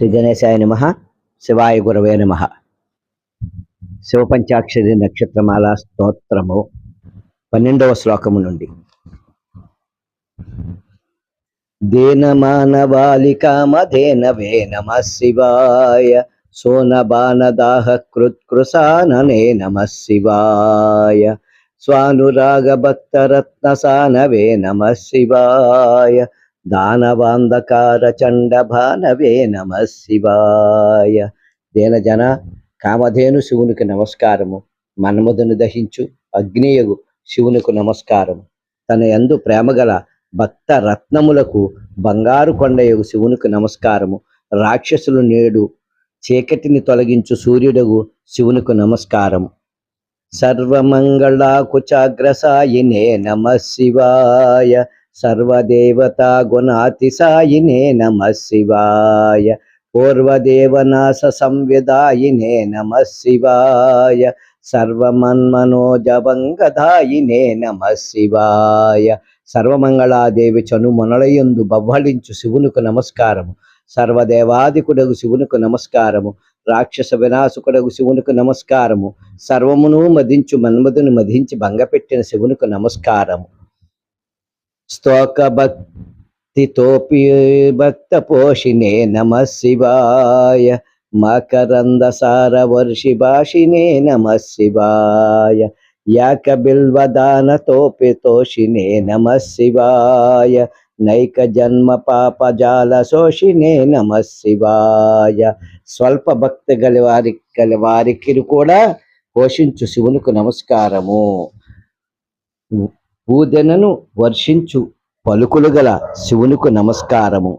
శ్రీ గణేశాయ నమ. శివాయ గురవే నమ. శివపంచాక్షరి నక్షత్రమాల స్తోత్రము పన్నెండవ శ్లోకము నుండి. దీనమానవాలికామధేనవే నమ శివాయ సోనబానదాహ కృత్కృసాననే నమ శివాయ స్వానురాగభక్తరత్నసానవే నమ శివాయ దానవాంధకార చండ భానవే నమ శివాయ. దేనజన కామధేను శివునికి నమస్కారము. మన్మధుని దహించు అగ్నియగు శివునికి నమస్కారము. తన యందు ప్రేమగల భక్త రత్నములకు బంగారు కొండయగు శివునికి నమస్కారము. రాక్షసులు నేడు చీకటిని తొలగించు సూర్యుడగు శివునికి నమస్కారము. సర్వమంగళాకుచాగ్రసాయినే నమ శివాయ. సర్వదేవతా గుణాతిసాయినే నమ శివాయ. పూర్వదేవనాశ సంవిదాయినే నమ శివాయ. సర్వమన్మనోజభంగదాయినే నమ శివాయ. సర్వమంగళాదేవి చను మొనలయందు బవ్వళించు శివునికి నమస్కారము. సర్వదేవాదికుడగు శివునికి నమస్కారము. రాక్షస వినాశకుడగు శివునికి నమస్కారము. సర్వమును మదించు మన్మధును మధించి భంగపెట్టిన శివునికి నమస్కారము. స్తోకభక్తితోపి భక్తపోషిణే భక్త పోషినే నమ శివాయ మకరంద వర్షి భాషినే నమ శివాయ యాక బిల్వదాన తోపి నమ శివాయ నైక జన్మ పాప జాల శోషినే నమ శివాయ స్వల్ప భక్తి గల వారి గల వారికి కూడా పోషించు శివునికి నమస్కారము పూదెనను వర్షించు పలుకులు గల శివునికి నమస్కారము.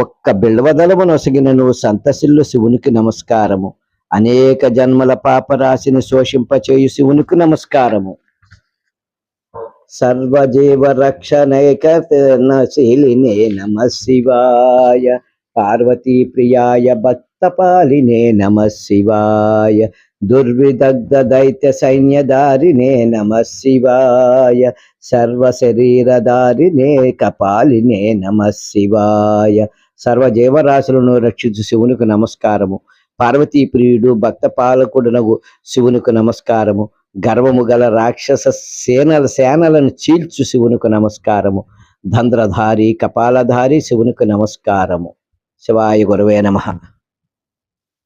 ఒక్క బిల్వదలము నొసగినను సంతసిల్లు శివునికి నమస్కారము. అనేక జన్మల పాపరాశిని శోషింపచేయు శివునికి నమస్కారము. సర్వజీవ రక్షణైక నమ శివాయ. పార్వతీ ప్రియాయ రక్తపాలినే నమ శివాయ. దుర్విదగ్ధ దైత్య సైన్యదారినే నమ శివాయ. సర్వ శరీరధారినే కపాలినే నమ శివాయ. సర్వ జీవరాశులను రక్షించు శివునికి నమస్కారము. పార్వతీ ప్రియుడు భక్త పాలకుడునగు శివునికి నమస్కారము. గర్వము గల రాక్షస సేనల సేనలను చీల్చు శివునికి నమస్కారము. ధంద్రధారి కపాలధారి శివునికి నమస్కారము. శివాయ గురవే నమ.